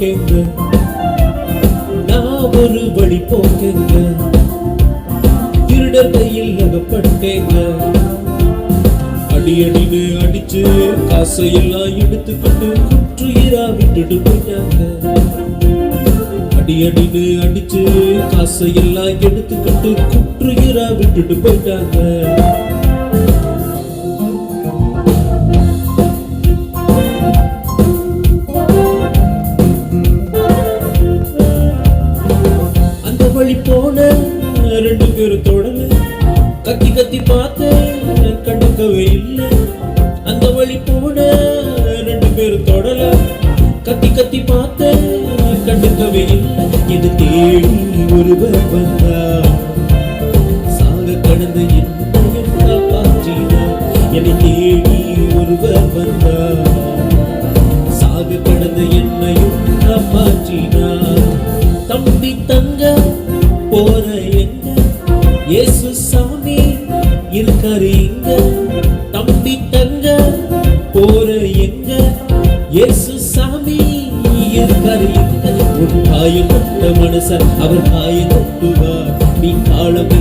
போக்கேங்க நான் ஒரு வழி போக்கேங்க திருடர் கையில் அகப்பட்டேங்க. அடி அடின்னு அடிச்சு காசையெல்லாம் எடுத்துக்கிட்டு குற்றுயிரா விட்டுட்டு போயிட்டாங்க அடி அடின்னு அடிச்சு காசையெல்லாம் எடுத்துக்கிட்டு குற்றுயிரா விட்டுட்டு போயிட்டாங்க. பேரு தொடல கத்தி கத்தி பார்த்தேன் கண்டுக்கவே இல்லை. அந்த வழி போன ரெண்டு பேரும் தொடல. கத்தி கத்தி பார்த்தேன் கண்டுக்கவே இல்லை. இது தேடி ஒருவர் வந்தா சாக கடந்த என்ன காப்பாற்றினார் என்னை தேடி இருக்காரு இங்க தம்பி தங்க போற எங்க இயேசு சாமி இருக்காரு இங்க உன் காயப்பட்ட மனுஷன் அவர் காயம் கட்டுவார் நீ காலமெல்லாம்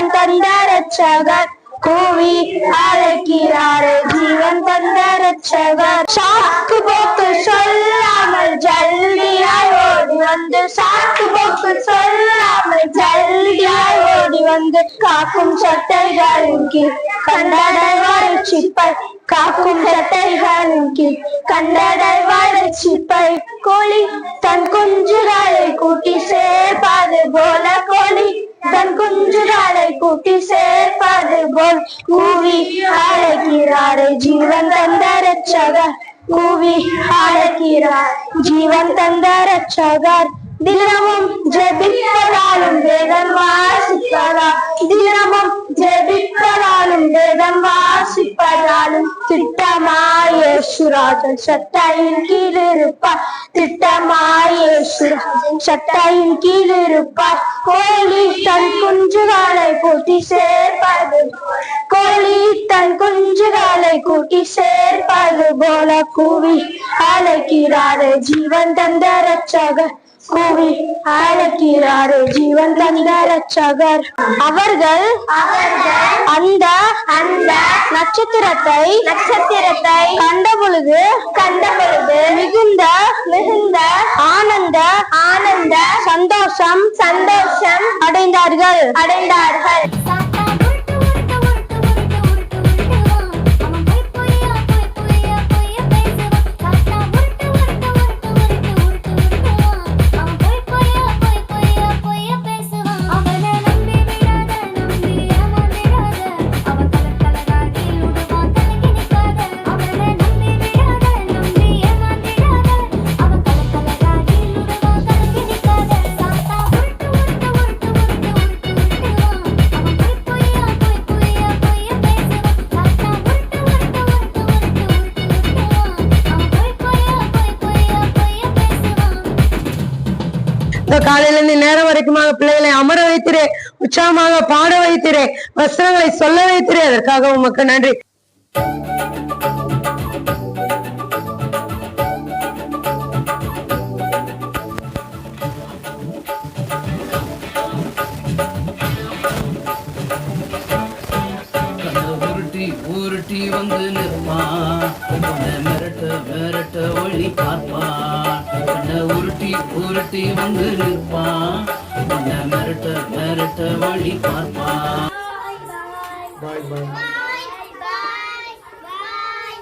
ஜீவன் தந்த ரட்சகர் கூவி அழைக்கிறாரு ஜீவன் தந்த ரட்சகர் சாக்கு போக்கு சொல்லாமல் ஜல்தியாய் ஓடி வந்து சாக்கு போக்கு சொல்லாமல் ஜல்தியாய் ஓடி வந்து காக்கும் சட்டைகளின் கீழ். கண்டடை வறட்சிப்பை காக்கும் சட்டைகளின் கீழ். கண்டடை வறட்சிப்பை கோழி தன் குஞ்சுகளை கூட்டி சேர்ப்பது போல கோழி. தன் குஞ்சுகளை கூட்டி சேர்ப்பது போல் கூவி அழைக்கிறாரே. ஜீவன் தந்த ரட்சகர் கூவி அழைக்கிறார். ஜீவன் தந்த ரட்சகர் தினமும் ஜெபிப்பதாலும் வேதம் வாசிப்பதா தினமும் ஜெபிப்பதாலும் வேதம் வா திட்டமாயேசுராஜன் சட்டையின் கீழ் இருப்பார் திட்டமாயேசுராஜன் சட்டையின் கீழ் இருப்பார் கோழி தன் குஞ்சுகளை கூட்டி சேர்ப்பது கோழி தன் குஞ்சுகளை கூட்டி சேர்ப்பது போல கூவி அழைக்கிறாரு ஜீவன் தந்த ரட்சகர் கூவி அழைக்கிறாரு. ஜீவன் தந்த ரட்சகர் அவர்கள் அந்த அந்த நட்சத்திரத்தை நட்சத்திரத்தை கண்ட பொழுது கண்ட பொழுது மிகுந்த மிகுந்த ஆனந்த ஆனந்த சந்தோஷம் சந்தோஷம் அடைந்தார்கள் அடைந்தார்கள். காலையில இருந்து நேரம் வரைக்குமாக பிள்ளைகளை அமர வைத்திரே உற்சாகமாக பாட வைத்திரே வஸ்திரங்களை சொல்ல வைத்திரே. அதற்காக உமக்கு நன்றி. உருட்டி வந்து பார்ப்பான் கண்ணை உருட்டி உருட்டி வந்து நிற்பான் உன்னை மிரட்ட மிரட்ட வழி பார்ப்பான் பாய் பாய்